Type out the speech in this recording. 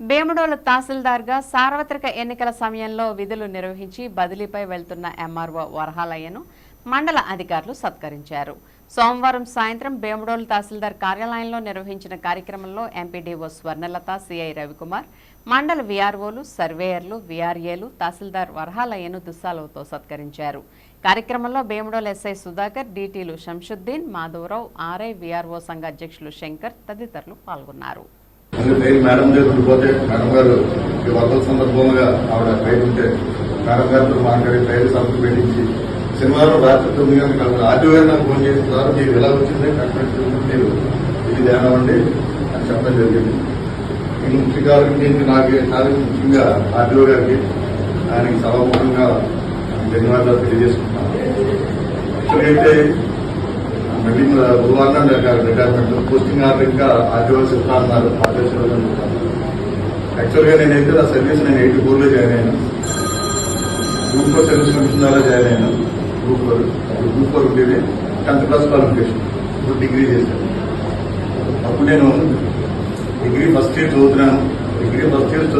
వేముడోలు తహసీల్దార్గా సార్వత్రిక ఎన్నికల సమయంలో విధులు నిర్వహించి బదిలీపై వెళ్తున్న ఎంఆర్ఓ వరహాలయ్యను మండల అధికారులు సత్కరించారు. సోమవారం సాయంత్రం బేముడోలు తహసీల్దార్ కార్యాలయంలో నిర్వహించిన కార్యక్రమంలో ఎంపీడీఓ స్వర్ణలత సిఐ రవికుమార్ మండల వీఆర్ఓలు సర్వేయర్లు వీఆర్ఏలు తహసీల్దార్ వరహాలయ్యను దుస్సాలతో సత్కరించారు. కార్యక్రమంలో బేముడోలు ఎస్ఐ సుధాకర్ డీటీలు శంషుద్దీన్ మాధవరావు ఆర్ఐ వీఆర్ఓ సంఘ అధ్యక్షులు శంకర్ తదితరులు పాల్గొన్నారు. మళ్ళీ పేరు మేడం గారు పోతే మేడం గారు ఈ వరద సందర్భంగా ఆవిడ బయట ఉంటే మేడం గారితో మాట్లాడి బయట సభకు పెట్టించి శనివారం రాత్రి తొమ్మిది గంటలకు కలిసి ఆర్టీఓ గారు నాకు ఫోన్ చేసిన తర్వాత మీరు ఎలా వచ్చింది? కట్టినట్టు మీరు ఇది ధ్యానం అని చెప్పడం జరిగింది. నేను ముఖ్యంగా నేను నాకు చాలా ముఖ్యంగా ఆర్టీఓ గారికి ఆయనకి సభాముఖంగా ధన్యవాదాలు తెలియజేసుకుంటున్నాను. యాక్చువల్గా అయితే మళ్ళీ గురువారం రిటైర్మెంట్ పోస్టింగ్ ఆర్డర్ ఇంకా ఆర్టీఓస్ ఇస్తా అన్నారు యాక్చువల్గా నేనైతే ఆ సర్వీస్ నేను ఎయిటీ ఫోర్లో జాయిన్ అయ్యాను. Group four service commission join అయ్యాను. గ్రూప్ ఫోర్ గ్రూప్ ఫోర్ ఉండేది. టెన్త్ క్లాస్ క్వాలిఫికేషన్ ఇప్పుడు డిగ్రీ చేశాను. అప్పుడు నేను డిగ్రీ ఫస్ట్ ఇయర్ చదువుతున్నాను. Degree first year